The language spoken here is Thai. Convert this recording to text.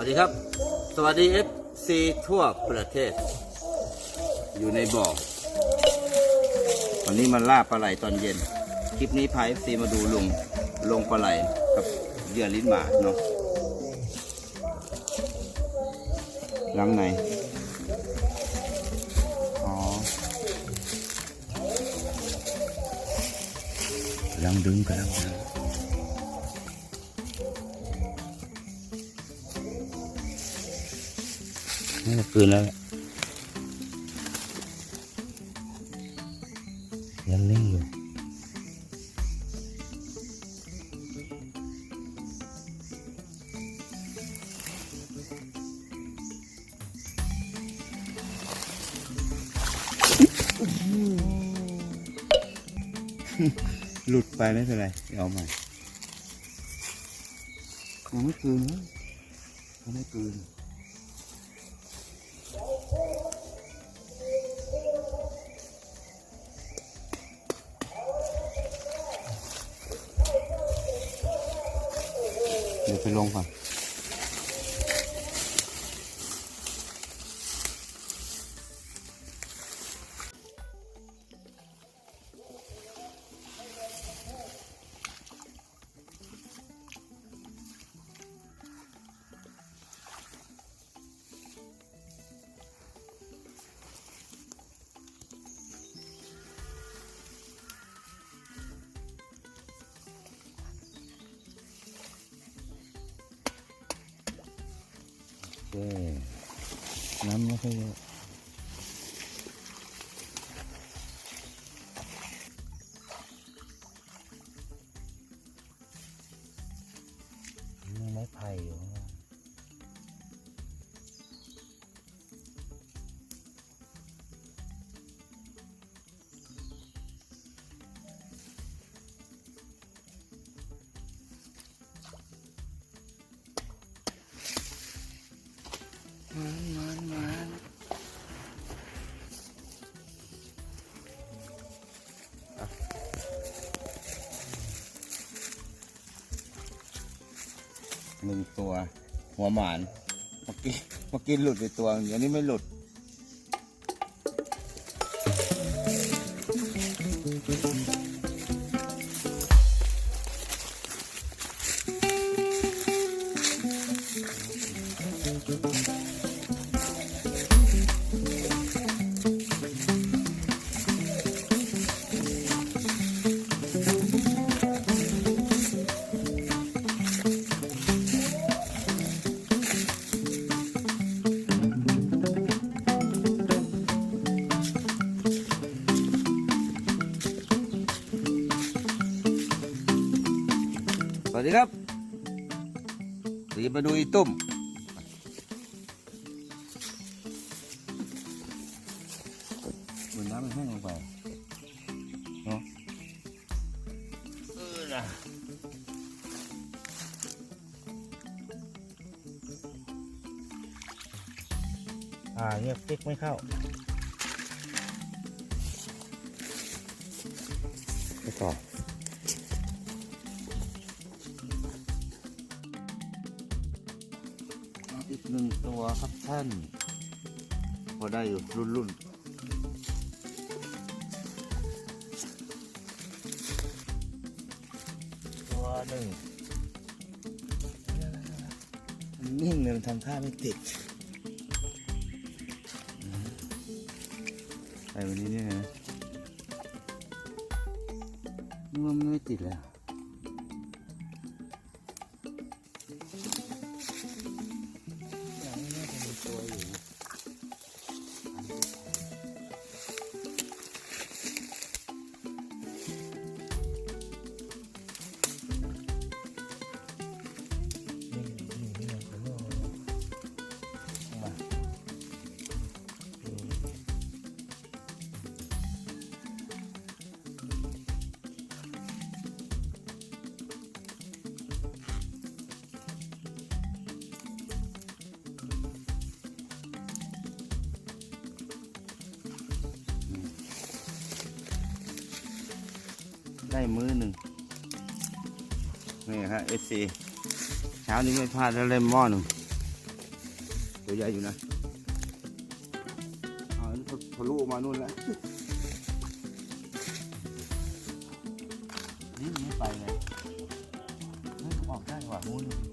ัสดีครับ สวัสดี FC ทั่วประเทศ อยู่ในบ่อวันนี้มาล่าปลาไหลตอนเย็น คลิปนี้พาย FC มาดูลุงลงปลาไหลกับเหยื่อลิ้นหมาเนาะหลังไหนอ๋อลังดึงกันลัง นี่ก็คืนแล้วแหละยังนิ่งอยู่หลุดไปไม่เป็นไร เอาใหม่ยังไม่คืนนะยังไม่คืน ไปลงก่อน น้ำไม่ค่อยเยอะมีไม้ไผ่อยู่ หนึ่งตัว หัวหมานเมื่อกี้เมื่อกี้หลุดไปตัวอย่างนี้ไม่หลุด วัสดีครับเดี๋ยวมาดูอีตุ้มบนน้ำมันแห้งลงไปเนาะเออนะอ่าเงียบติ๊กไม่เข้าไปต่อ อีกหนึ่งตัวครับท่าน พอได้อยู่รุ่นรุ่นตัวหนึ่งมันนิ่งเลยมันทำท่าไม่ติดอืมไวันนี้เนี่ยนะนี่มันไม่ติดแล้ว ได้มือหนึ่งนี่ครับเอซีเช้านี้ไม่พลาดแล้วเล่มหม้อหนึ่งตัวใหญ่อยู่นะอ่าทะลุมานู่นแล้วนี่มันไม่ไปเลยเฮ้ยออกได้กว่ะงูน